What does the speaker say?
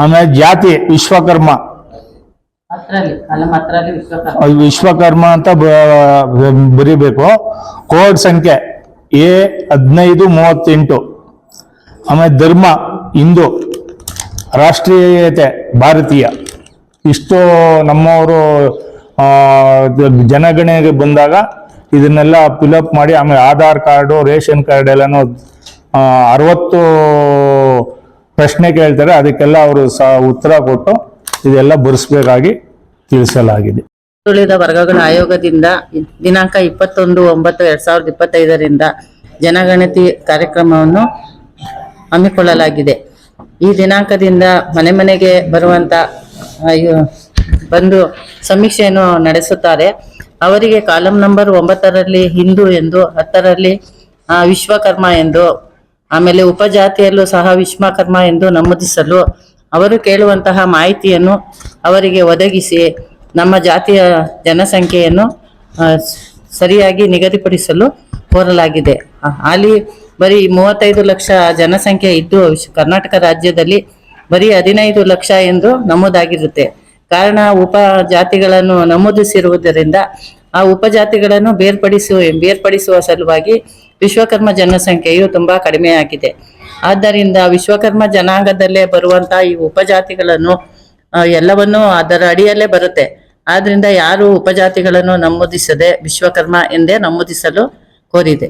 ಆಮೇಲೆ ಜಾತಿ ವಿಶ್ವಕರ್ಮ. ವಿಶ್ವಕರ್ಮ. ಅಂತ ಬರಿಬೇಕು. ಕೋಡ್ ಸಂಖ್ಯೆ ಎ ಹದಿನೈದು ಮೂವತ್ತೆಂಟು. ಆಮೇಲೆ ಧರ್ಮ ಹಿಂದೂ. ರಾಷ್ಟ್ರೀಯತೆ ಭಾರತೀಯ. ಇಷ್ಟು ನಮ್ಮವರು ಜನಗಣನೆಗೆ ಬಂದಾಗ ಇದನ್ನೆಲ್ಲ ಫಿಲಪ್ ಮಾಡಿ ಆಮೇಲೆ ಆಧಾರ್ ಕಾರ್ಡು ರೇಷನ್ ಕಾರ್ಡ್ ಎಲ್ಲನೂ ಅರವತ್ತು ಪ್ರಶ್ನೆ ಕೇಳ್ತಾರೆ, ಅದಕ್ಕೆಲ್ಲ ಅವರು ಸ ಉತ್ತರ ಕೊಟ್ಟು ಇದೆಲ್ಲ ಬರೆಸ್ಬೇಕಾಗಿ ತಿಳಿಸಲಾಗಿದೆ. ಹಿಂದುಳಿದ ವರ್ಗಗಳ ಆಯೋಗದಿಂದ ದಿನಾಂಕ ಇಪ್ಪತ್ತೊಂದು ಒಂಬತ್ತು ಎರಡ್ ಸಾವಿರದ ಇಪ್ಪತ್ತೈದರಿಂದ ಜನಗಣತಿ ಕಾರ್ಯಕ್ರಮವನ್ನು ಹಮ್ಮಿಕೊಳ್ಳಲಾಗಿದೆ. ಈ ದಿನಾಂಕದಿಂದ ಮನೆ ಮನೆಗೆ ಬರುವಂತ ಬಂದು ಸಮೀಕ್ಷೆಯನ್ನು ನಡೆಸುತ್ತಾರೆ. ಅವರಿಗೆ ಕಾಲಂ ನಂಬರ್ ಒಂಬತ್ತರಲ್ಲಿ ಹಿಂದೂ ಎಂದು, ಹತ್ತರಲ್ಲಿ ವಿಶ್ವಕರ್ಮ ಎಂದು ಆಮೇಲೆ ಉಪಜಾತಿಯಲ್ಲೂ ಸಹ ವಿಶ್ವಕರ್ಮ ಎಂದು ನಮೂದಿಸಲು ಅವರು ಕೇಳುವಂತಹ ಮಾಹಿತಿಯನ್ನು ಅವರಿಗೆ ಒದಗಿಸಿ ನಮ್ಮ ಜಾತಿಯ ಜನಸಂಖ್ಯೆಯನ್ನು ಸರಿಯಾಗಿ ನಿಗದಿಪಡಿಸಲು ಕೋರಲಾಗಿದೆ. ಅಲ್ಲಿ ಬರೀ ಮೂವತ್ತೈದು ಲಕ್ಷ ಜನಸಂಖ್ಯೆ ಇದ್ದು ಕರ್ನಾಟಕ ರಾಜ್ಯದಲ್ಲಿ ಬರೀ ಹದಿನೈದು ಲಕ್ಷ ಎಂದು ನಮೂದಾಗಿರುತ್ತೆ. ಕಾರಣ ಉಪಜಾತಿಗಳನ್ನು ನಮೂದಿಸಿರುವುದರಿಂದ ಆ ಉಪಜಾತಿಗಳನ್ನು ಬೇರ್ಪಡಿಸುವ ಬೇರ್ಪಡಿಸುವ ಸಲುವಾಗಿ ವಿಶ್ವಕರ್ಮ ಜನಸಂಖ್ಯೆಯು ತುಂಬಾ ಕಡಿಮೆಯಾಗಿದೆ ಆದ್ದರಿಂದ ವಿಶ್ವಕರ್ಮ ಜನಾಂಗದಲ್ಲೇ ಬರುವಂತಹ ಈ ಉಪಜಾತಿಗಳನ್ನು ಎಲ್ಲವನ್ನು ಎಲ್ಲವನ್ನೂ ಅದರ ಅಡಿಯಲ್ಲೇ ಬರುತ್ತೆ. ಆದ್ರಿಂದ ಯಾರು ಉಪಜಾತಿಗಳನ್ನು ನಮೂದಿಸದೆ ವಿಶ್ವಕರ್ಮ ಎಂದೇ ನಮೂದಿಸಲು ಕೋರಿದೆ.